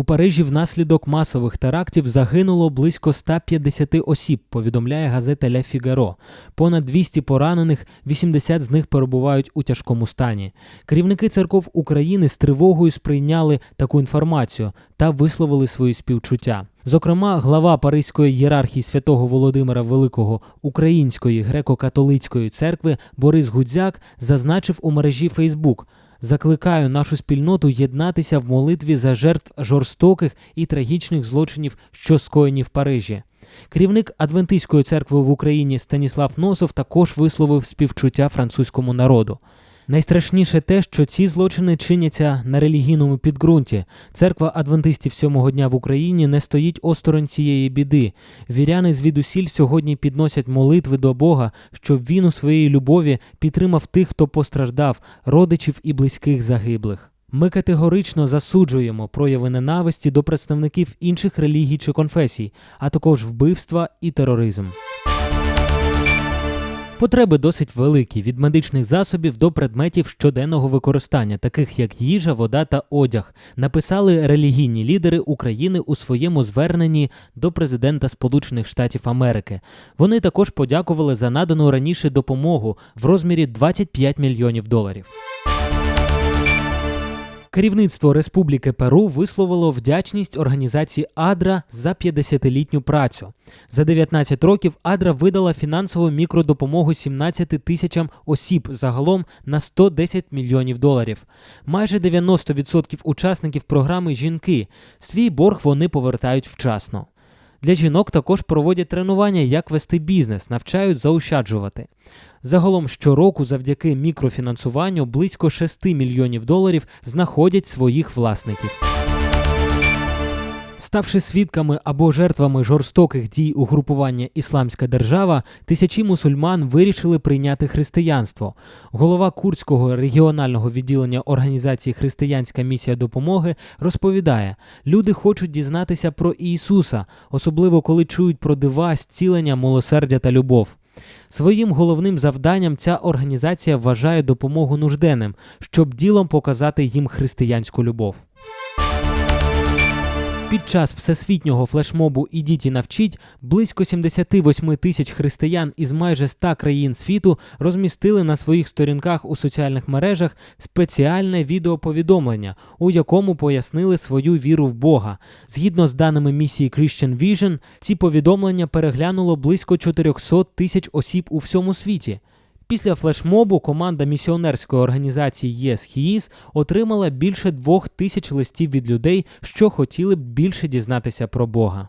У Парижі внаслідок масових терактів загинуло близько 150 осіб, повідомляє газета Ля Фігаро. Понад 200 поранених, 80 з них перебувають у тяжкому стані. Керівники церков України з тривогою сприйняли таку інформацію та висловили свої співчуття. Зокрема, глава Паризької єрархії святого Володимира Великого Української греко-католицької церкви Борис Гудзяк зазначив у мережі Фейсбук. Закликаю нашу спільноту єднатися в молитві за жертв жорстоких і трагічних злочинів, що скоєні в Парижі. Керівник Адвентистської церкви в Україні Станіслав Носов також висловив співчуття французькому народу. Найстрашніше те, що ці злочини чиняться на релігійному підґрунті. Церква адвентистів сьомого дня в Україні не стоїть осторонь цієї біди. Віряни звідусіль сьогодні підносять молитви до Бога, щоб він у своїй любові підтримав тих, хто постраждав, родичів і близьких загиблих. Ми категорично засуджуємо прояви ненависті до представників інших релігій чи конфесій, а також вбивства і тероризм. Потреби досить великі від медичних засобів до предметів щоденного використання, таких як їжа, вода та одяг, написали релігійні лідери України у своєму зверненні до президента Сполучених Штатів Америки. Вони також подякували за надану раніше допомогу в розмірі 25 мільйонів доларів. Керівництво Республіки Перу висловило вдячність організації Адра за 50-літню працю. За 19 років Адра видала фінансову мікродопомогу 17 тисячам осіб загалом на 110 мільйонів доларів. Майже 90% учасників програми жінки. Свій борг вони повертають вчасно. Для жінок також проводять тренування, як вести бізнес, навчають заощаджувати. Загалом щороку, завдяки мікрофінансуванню, близько 6 мільйонів доларів знаходять своїх власників. Ставши свідками або жертвами жорстоких дій угрупування Ісламська держава, тисячі мусульман вирішили прийняти християнство. Голова Курського регіонального відділення організації Християнська місія допомоги розповідає: люди хочуть дізнатися про Ісуса, особливо коли чують про дива, зцілення, милосердя та любов. Своїм головним завданням ця організація вважає допомогу нужденним, щоб ділом показати їм християнську любов. Під час всесвітнього флешмобу «Ідіть і навчіть» близько 78 тисяч християн із майже 100 країн світу розмістили на своїх сторінках у соціальних мережах спеціальне відеоповідомлення, у якому пояснили свою віру в Бога. Згідно з даними місії Christian Vision, ці повідомлення переглянуло близько 400 тисяч осіб у всьому світі. Після флешмобу команда місіонерської організації Yes He отримала більше двох тисяч листів від людей, що хотіли б більше дізнатися про Бога.